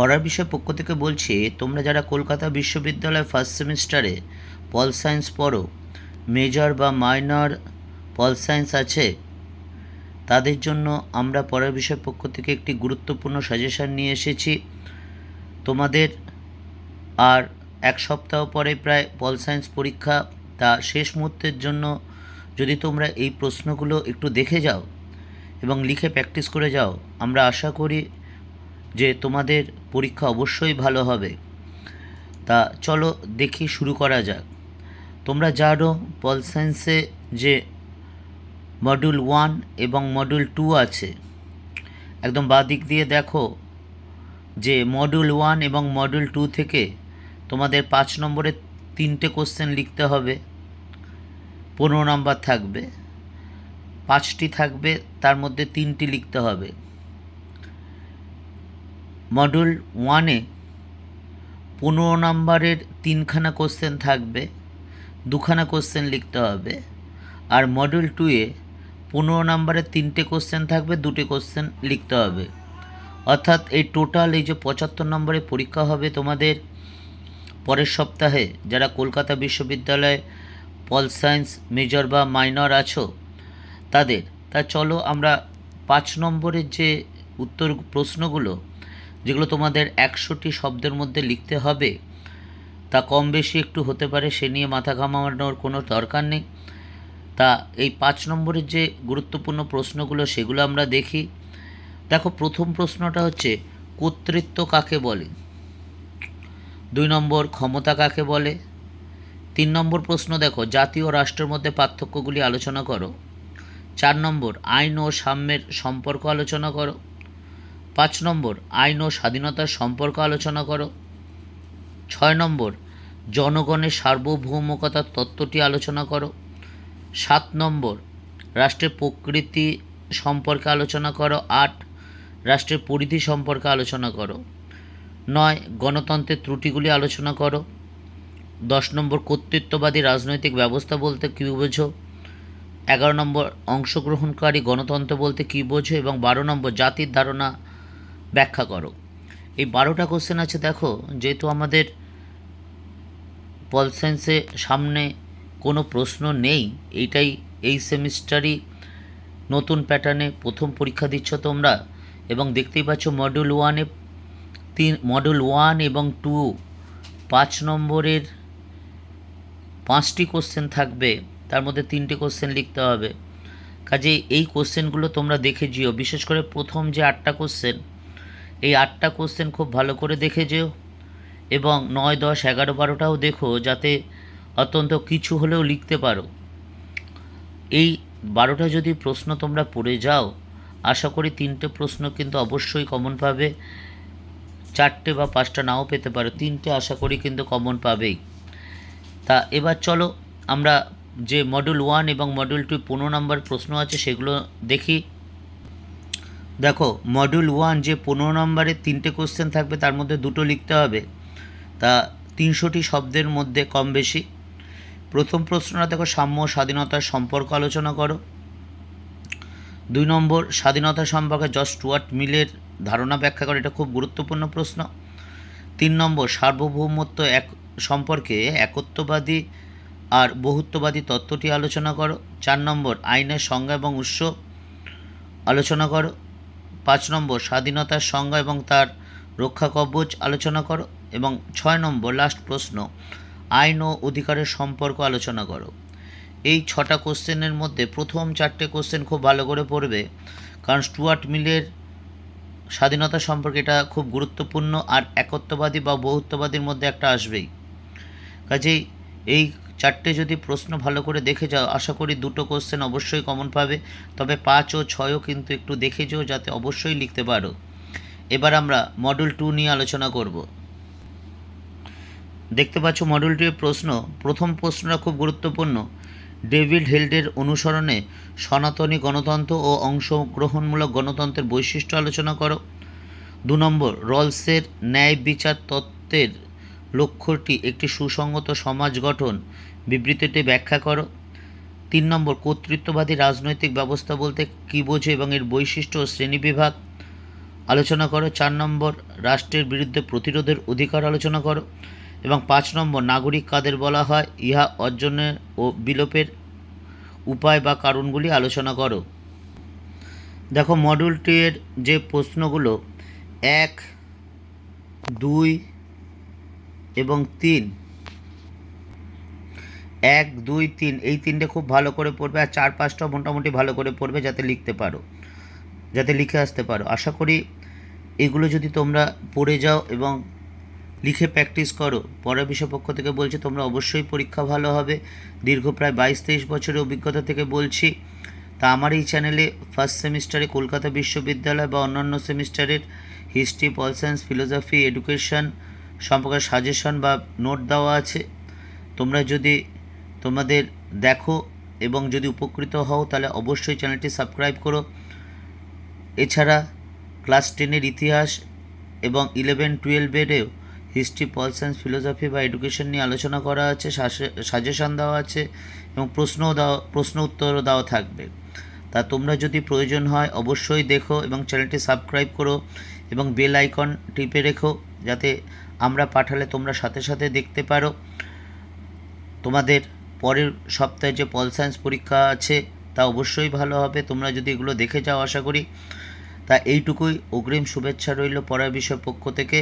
পড়ার বিষয় পক্ষ থেকে বলছি, তোমরা যারা কলকাতা বিশ্ববিদ্যালয় ফার্স্ট সেমিস্টারে পল সায়েন্স পড়ো মেজর বা মাইনর পল সায়েন্স আছে, তাদের জন্য আমরা পড়ার বিষয় পক্ষ থেকে একটি গুরুত্বপূর্ণ সাজেশান নিয়ে এসেছি। তোমাদের আর এক সপ্তাহ পরে প্রায় পল সায়েন্স পরীক্ষা তা শেষ মুহূর্তের জন্য যদি তোমরা এই প্রশ্নগুলো একটু দেখে যাও এবং লিখে প্র্যাকটিস করে যাও, আমরা আশা করি যে তোমাদের পরীক্ষা অবশ্যই ভালো হবে। তা চলো দেখি শুরু করা যাক। তোমরা জানো, পল সায়েন্সে যে মডিউল ওয়ান এবং মডিউল টু আছে, একদম বাঁ দিক দিয়ে দেখো, যে মডিউল ওয়ান এবং মডিউল টু থেকে তোমাদের পাঁচ নম্বরে তিনটে কোশ্চেন লিখতে হবে। পনেরো নম্বর থাকবে, পাঁচটি থাকবে, তার মধ্যে তিনটি লিখতে হবে। মডিউল ওয়ানে পনেরো নম্বরের তিনখানা কোশ্চেন থাকবে, দুখানা কোশ্চেন লিখতে হবে, আর মডিউল টুয়ে পনেরো নম্বরের তিনটে কোশ্চেন থাকবে, দুটি কোশ্চেন লিখতে হবে। অর্থাৎ এই টোটাল এই যে পঁচাত্তর নম্বরের পরীক্ষা হবে তোমাদের পরের সপ্তাহে, যারা কলকাতা বিশ্ববিদ্যালয়ে পল সায়েন্স মেজর বা মাইনর আছো তাদের, তা চলো আমরা পাঁচ নম্বরের যে উত্তর প্রশ্নগুলো যেগুলো তোমাদের একশোটি শব্দের মধ্যে লিখতে হবে, তা কম বেশি একটু হতে পারে, সে নিয়ে মাথা ঘামানোর কোনো দরকার নেই। তা এই পাঁচ নম্বরের যে গুরুত্বপূর্ণ প্রশ্নগুলো, সেগুলো আমরা দেখি। দেখো, প্রথম প্রশ্নটা হচ্ছে, কর্তৃত্ব কাকে বলে? দুই নম্বর, ক্ষমতা কাকে বলে? তিন নম্বর প্রশ্ন, দেখো জাতীয় রাষ্ট্রের মধ্যে পার্থক্যগুলি আলোচনা করো। চার নম্বর, আইন ও সাম্যের সম্পর্ক আলোচনা করো। পাঁচ নম্বর, আইন ও স্বাধীনতার সম্পর্ক আলোচনা করো। ছয় নম্বর, জনগণের সার্বভৌমকতার তত্ত্বটি আলোচনা করো। সাত নম্বর, রাষ্ট্রের প্রকৃতি সম্পর্কে আলোচনা করো। আট, রাষ্ট্রের পরিধি সম্পর্কে আলোচনা করো। নয়, গণতন্ত্রের ত্রুটিগুলি আলোচনা করো। দশ নম্বর, কর্তৃত্ববাদী রাজনৈতিক ব্যবস্থা বলতে কী বোঝো? এগারো নম্বর, অংশগ্রহণকারী গণতন্ত্র বলতে কী বোঝো? এবং বারো নম্বর, জাতির ধারণা ব্যাখ্যা করো। এই বারোটা কোশ্চেন আছে, দেখো, যেহেতু আমাদের পল সায়েন্সে সামনে কোনো প্রশ্ন নেই, এইটাই এই সেমিস্টারই নতুন প্যাটার্নে প্রথম পরীক্ষা দিচ্ছ তোমরা। এবং দেখতেই পাচ্ছ মডিউল ওয়ানে তিন মডিউল ওয়ান এবং টু পাঁচ নম্বরের পাঁচটি কোশ্চেন থাকবে, তার মধ্যে তিনটি কোশ্চেন লিখতে হবে। কাজে এই কোশ্চেনগুলো তোমরা দেখে যেও। বিশেষ করে প্রথম যে আটটা কোশ্চেন এই আটটা কোশ্চেন খুব ভালো করে দেখে যেও এবং নয়, দশ, এগারো, বারোটাও দেখো যাতে অত্যন্ত কিছু হলেও লিখতে পারো। এই বারোটা যদি প্রশ্ন তোমরা পড়ে যাও, আশা করি তিনটে প্রশ্ন কিন্তু অবশ্যই কমন পাবে। চারটে বা পাঁচটা নাও পেতে পারো, তিনটে আশা করি কিন্তু কমন পাবেই। তা এবার চলো আমরা যে মডিউল ওয়ান এবং মডিউল টু পনেরো নম্বর প্রশ্ন আছে সেগুলো দেখি। দেখো মডিউল ওয়ান যে পনেরো নম্বরের তিনটে কোশ্চেন থাকবে, তার মধ্যে দুটো লিখতে হবে। তা তিনশোটি শব্দের মধ্যে কম বেশি। প্রথম প্রশ্নটা দেখো, সাম্য স্বাধীনতার সম্পর্ক আলোচনা করো। দুই নম্বর, স্বাধীনতা সম্পর্কে জস স্টুয়ার্ট মিলের ধারণা ব্যাখ্যা করো, এটা খুব গুরুত্বপূর্ণ প্রশ্ন। তিন নম্বর, সার্বভৌমত্ব এক, সম্পর্কে একত্ববাদী আর বহুত্ববাদী তত্ত্বটি আলোচনা করো। চার নম্বর, আইনের সংজ্ঞা এবং উৎস আলোচনা করো। পাঁচ নম্বর, স্বাধীনতার সংজ্ঞা এবং তার রক্ষা কবচ আলোচনা করো। এবং ছয় নম্বর লাস্ট প্রশ্ন, আইন ও অধিকারের সম্পর্ক আলোচনা করো। এই ছটা কোশ্চেনের মধ্যে প্রথম চারটে কোশ্চেন খুব ভালো করে পড়বে, কারণ স্টুয়ার্ট মিলের স্বাধীনতা সম্পর্কে এটা খুব গুরুত্বপূর্ণ আর একত্ববাদী বা বহুত্ববাদীর মধ্যে একটা আসবেই। কাজেই এই চারটে যদি প্রশ্ন ভালো করে দেখে যাও, আশা করি দুটো কোশ্চেন অবশ্যই কমন পাবে, তবে পাঁচ ও ছয়ও কিন্তু একটু দেখে যাও যাতে অবশ্যই লিখতে পারো। এবার আমরা মডেল টু নিয়ে আলোচনা করব। দেখতে পাচ্ছ মডেল টু এর প্রশ্ন, প্রথম প্রশ্নটা খুব গুরুত্বপূর্ণ। ডেভিড হেল্ডের অনুসরণে সনাতনী গণতন্ত্র ও অংশগ্রহণমূলক গণতন্ত্রের বৈশিষ্ট্য আলোচনা করো। দু নম্বর, রলসের ন্যায় বিচার তত্ত্বের লক্ষ্যটি একটি সুসংগত সমাজ গঠন। বিবৃতিতে ব্যাখ্যা করো। তিন নম্বর, কর্তৃত্ববাদী রাজনৈতিক ব্যবস্থা বলতে কী বোঝে এবং এর বৈশিষ্ট্য ও শ্রেণীবিভাগ আলোচনা করো। চার নম্বর, রাষ্ট্রের বিরুদ্ধে প্রতিরোধের অধিকার আলোচনা করো। এবং পাঁচ নম্বর, নাগরিক কাদের বলা হয়, ইহা অর্জনের ও বিলোপের উপায় বা কারণগুলি আলোচনা করো। দেখো মডিউলটি এর যে প্রশ্নগুলো, এক, দুই এবং তিন। এক, দুই, তিন, এই তিনটে খুব ভালো করে পড়বে আর চার, পাঁচটাও মোটামুটি ভালো করে পড়বে যাতে লিখতে পারো, যাতে লিখে আসতে পারো। আশা করি এগুলো যদি তোমরা পড়ে যাও এবং লিখে প্র্যাকটিস করো, পরের বিষয় পক্ষ থেকে বলছি তোমরা অবশ্যই পরীক্ষা ভালো হবে। দীর্ঘ প্রায় বাইশ তেইশ বছরের অভিজ্ঞতা থেকে বলছি, তা আমার এই চ্যানেলে ফার্স্ট সেমিস্টারে কলকাতা বিশ্ববিদ্যালয় বা অন্যান্য সেমিস্টারের history, pol science, philosophy, education সম্পর্কে সাজেশন বা নোট দেওয়া আছে। তোমরা যদি তোমাদের দেখো এবং যদি উপকৃত হও, তাহলে অবশ্যই চ্যানেলটি সাবস্ক্রাইব করো। এছাড়া ক্লাস টেনের ইতিহাস এবং ইলেভেন টুয়েলভেরও হিস্ট্রি পল সায়েন্স ফিলোসফি বা এডুকেশন নিয়ে আলোচনা করা আছে সাজেশন দেওয়া আছে এবং প্রশ্নও দেওয়া প্রশ্ন উত্তরও দেওয়া থাকবে। তা তোমরা যদি প্রয়োজন হয়, অবশ্যই দেখো এবং চ্যানেলটি সাবস্ক্রাইব করো। এবং বেল আইকন টিপে রেখো যাতে আমরা পাঠালে তোমরা সাথে সাথে দেখতে পারো। তোমাদের পরের সপ্তাহে যে পল সায়েন্স পরীক্ষা আছে, তা অবশ্যই ভালো হবে। তোমরা যদি এগুলো দেখে যাও, আশা করি। তা এইটুকুই। অগ্রিম শুভেচ্ছা রইল পড়ার বিষয় পক্ষ থেকে।